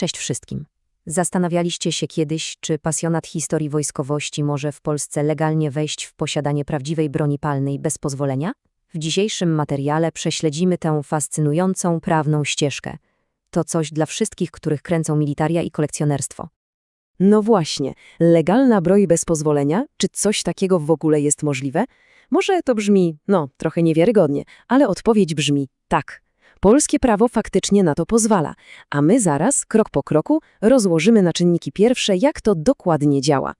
Cześć wszystkim. Zastanawialiście się kiedyś, czy pasjonat historii wojskowości może w Polsce legalnie wejść w posiadanie prawdziwej broni palnej bez pozwolenia? W dzisiejszym materiale prześledzimy tę fascynującą prawną ścieżkę. To coś dla wszystkich, których kręcą militaria i kolekcjonerstwo. No właśnie, legalna broń bez pozwolenia? Czy coś takiego w ogóle jest możliwe? Może to brzmi, no, trochę niewiarygodnie, ale odpowiedź brzmi tak. Polskie prawo faktycznie na to pozwala, a my zaraz, krok po kroku, rozłożymy na czynniki pierwsze, jak to dokładnie działa.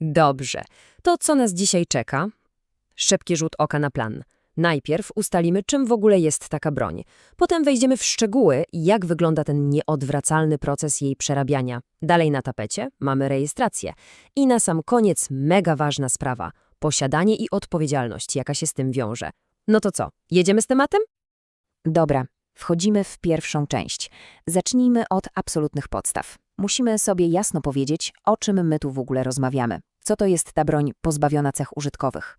Dobrze. To co nas dzisiaj czeka? Szybki rzut oka na plan. Najpierw ustalimy, czym w ogóle jest taka broń. Potem wejdziemy w szczegóły, jak wygląda ten nieodwracalny proces jej przerabiania. Dalej na tapecie mamy rejestrację. I na sam koniec mega ważna sprawa – posiadanie i odpowiedzialność, jaka się z tym wiąże. No to co, jedziemy z tematem? Dobra, wchodzimy w pierwszą część. Zacznijmy od absolutnych podstaw. Musimy sobie jasno powiedzieć, o czym my tu w ogóle rozmawiamy. Co to jest ta broń pozbawiona cech użytkowych?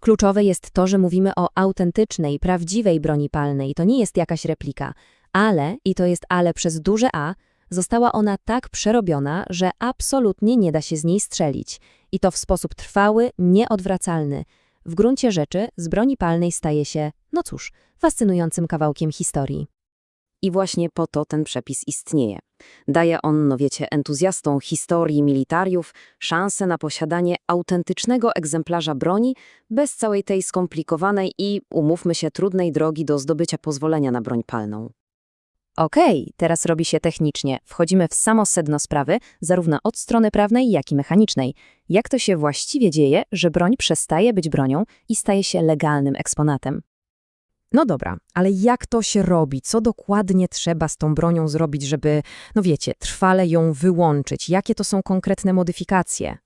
Kluczowe jest to, że mówimy o autentycznej, prawdziwej broni palnej. To nie jest jakaś replika, ale, i to jest ale przez duże A, została ona tak przerobiona, że absolutnie nie da się z niej strzelić. I to w sposób trwały, nieodwracalny. W gruncie rzeczy z broni palnej staje się, no cóż, fascynującym kawałkiem historii. I właśnie po to ten przepis istnieje. Daje on, no wiecie, entuzjastom historii militariów szansę na posiadanie autentycznego egzemplarza broni bez całej tej skomplikowanej i, umówmy się, trudnej drogi do zdobycia pozwolenia na broń palną. Okej, teraz robi się technicznie. Wchodzimy w samo sedno sprawy, zarówno od strony prawnej, jak i mechanicznej. Jak to się właściwie dzieje, że broń przestaje być bronią i staje się legalnym eksponatem? No dobra, ale jak to się robi? Co dokładnie trzeba z tą bronią zrobić, żeby, no wiecie, trwale ją wyłączyć? Jakie to są konkretne modyfikacje?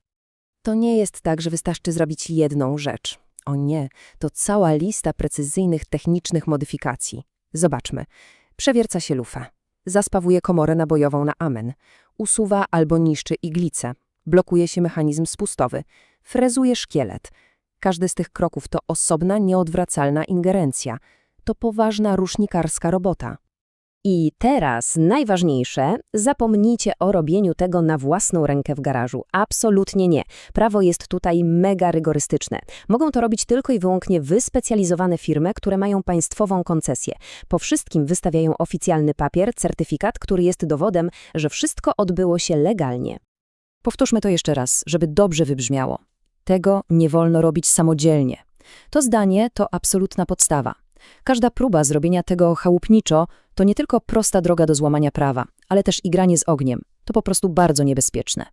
To nie jest tak, że wystarczy zrobić jedną rzecz. O nie, to cała lista precyzyjnych technicznych modyfikacji. Zobaczmy. Przewierca się lufę. Zaspawuje komorę nabojową na amen. Usuwa albo niszczy iglicę. Blokuje się mechanizm spustowy. Frezuje szkielet. Każdy z tych kroków to osobna, nieodwracalna ingerencja. To poważna rusznikarska robota. I teraz najważniejsze, zapomnijcie o robieniu tego na własną rękę w garażu. Absolutnie nie. Prawo jest tutaj mega rygorystyczne. Mogą to robić tylko i wyłącznie wyspecjalizowane firmy, które mają państwową koncesję. Po wszystkim wystawiają oficjalny papier, certyfikat, który jest dowodem, że wszystko odbyło się legalnie. Powtórzmy to jeszcze raz, żeby dobrze wybrzmiało. Tego nie wolno robić samodzielnie. To zdanie to absolutna podstawa. Każda próba zrobienia tego chałupniczo to nie tylko prosta droga do złamania prawa, ale też igranie z ogniem. To po prostu bardzo niebezpieczne.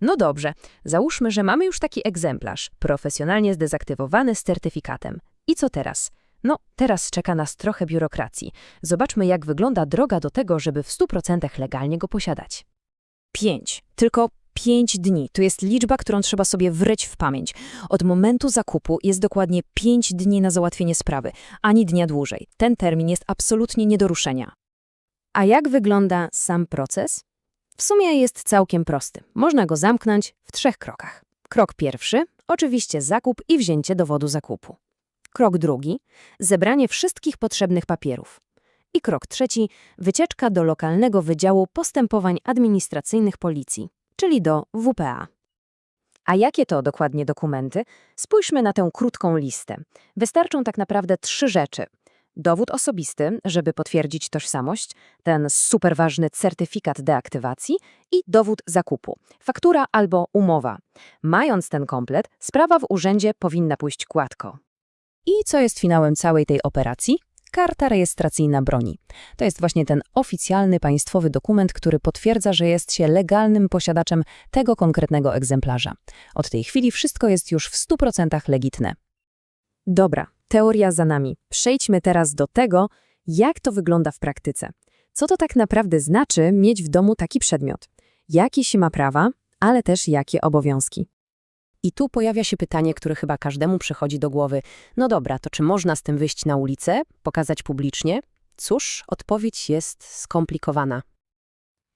No dobrze, załóżmy, że mamy już taki egzemplarz, profesjonalnie zdezaktywowany z certyfikatem. I co teraz? No, teraz czeka nas trochę biurokracji. Zobaczmy, jak wygląda droga do tego, żeby w 100% legalnie go posiadać. Pięć. Tylko pięć dni. To jest liczba, którą trzeba sobie wryć w pamięć. Od momentu zakupu jest dokładnie pięć dni na załatwienie sprawy, ani dnia dłużej. Ten termin jest absolutnie nie do ruszenia. A jak wygląda sam proces? W sumie jest całkiem prosty. Można go zamknąć w trzech krokach. Krok pierwszy, oczywiście zakup i wzięcie dowodu zakupu. Krok drugi, zebranie wszystkich potrzebnych papierów. I krok trzeci, wycieczka do lokalnego Wydziału Postępowań Administracyjnych Policji, czyli do WPA. A jakie to dokładnie dokumenty? Spójrzmy na tę krótką listę. Wystarczą tak naprawdę trzy rzeczy. Dowód osobisty, żeby potwierdzić tożsamość, ten super ważny certyfikat deaktywacji i dowód zakupu, faktura albo umowa. Mając ten komplet, sprawa w urzędzie powinna pójść gładko. I co jest finałem całej tej operacji? Karta rejestracyjna broni. To jest właśnie ten oficjalny państwowy dokument, który potwierdza, że jest się legalnym posiadaczem tego konkretnego egzemplarza. Od tej chwili wszystko jest już w 100% legitne. Dobra, teoria za nami. Przejdźmy teraz do tego, jak to wygląda w praktyce. Co to tak naprawdę znaczy mieć w domu taki przedmiot? Jakie się ma prawa, ale też jakie obowiązki? I tu pojawia się pytanie, które chyba każdemu przychodzi do głowy. No dobra, to czy można z tym wyjść na ulicę, pokazać publicznie? Cóż, odpowiedź jest skomplikowana.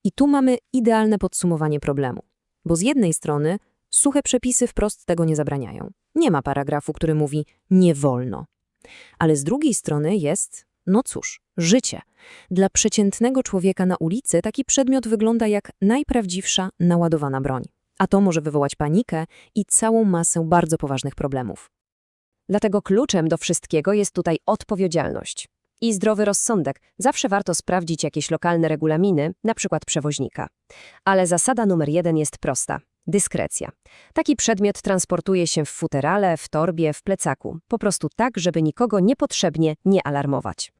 I tu mamy idealne podsumowanie problemu. Bo z jednej strony suche przepisy wprost tego nie zabraniają. Nie ma paragrafu, który mówi nie wolno. Ale z drugiej strony jest, no cóż, życie. Dla przeciętnego człowieka na ulicy taki przedmiot wygląda jak najprawdziwsza naładowana broń. A to może wywołać panikę i całą masę bardzo poważnych problemów. Dlatego kluczem do wszystkiego jest tutaj odpowiedzialność. I zdrowy rozsądek. Zawsze warto sprawdzić jakieś lokalne regulaminy, na przykład przewoźnika. Ale zasada numer jeden jest prosta. Dyskrecja. Taki przedmiot transportuje się w futerale, w torbie, w plecaku. Po prostu tak, żeby nikogo niepotrzebnie nie alarmować.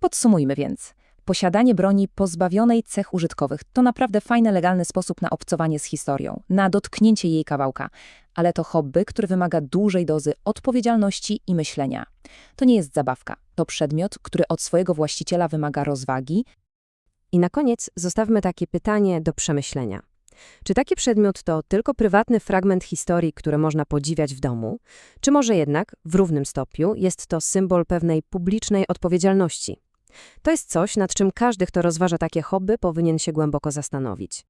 Podsumujmy więc. Posiadanie broni pozbawionej cech użytkowych to naprawdę fajny, legalny sposób na obcowanie z historią, na dotknięcie jej kawałka, ale to hobby, które wymaga dużej dozy odpowiedzialności i myślenia. To nie jest zabawka, to przedmiot, który od swojego właściciela wymaga rozwagi, I na koniec zostawmy takie pytanie do przemyślenia. Czy taki przedmiot to tylko prywatny fragment historii, który można podziwiać w domu, czy może jednak w równym stopniu jest to symbol pewnej publicznej odpowiedzialności? To jest coś, nad czym każdy, kto rozważa takie hobby, powinien się głęboko zastanowić.